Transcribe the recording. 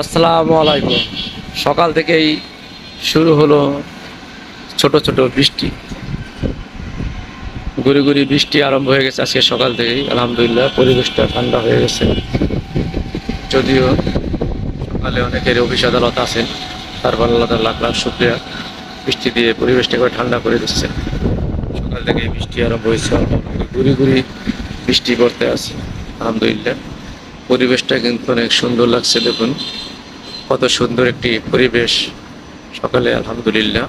আসসালামু আলাইকুম। সকাল থেকেই শুরু হলো ছোট ছোট বৃষ্টি। গুড়ি গুড়ি বৃষ্টি আরম্ভ হয়ে গেছে আজকে সকাল থেকেই। আলহামদুলিল্লাহ, পরিবেশটা ঠান্ডা হয়ে গেছে। যদিও সকালে অনেকের অফিস আদালত আছেন তারপর আল্লাহ লাখ লাখ শুক্রিয়া বৃষ্টি দিয়ে পরিবেশটা করে ঠান্ডা করে দিচ্ছে। সকাল থেকেই বৃষ্টি আরম্ভ হয়েছে। গুড়ি গুড়ি বৃষ্টি পড়তে আছে। আলহামদুলিল্লাহ। পরিবেশটা কিন্তু অনেক সুন্দর লাগছে দেখুন। কত সুন্দর একটি পরিবেশ। সকালে আলহামদুলিল্লাহ।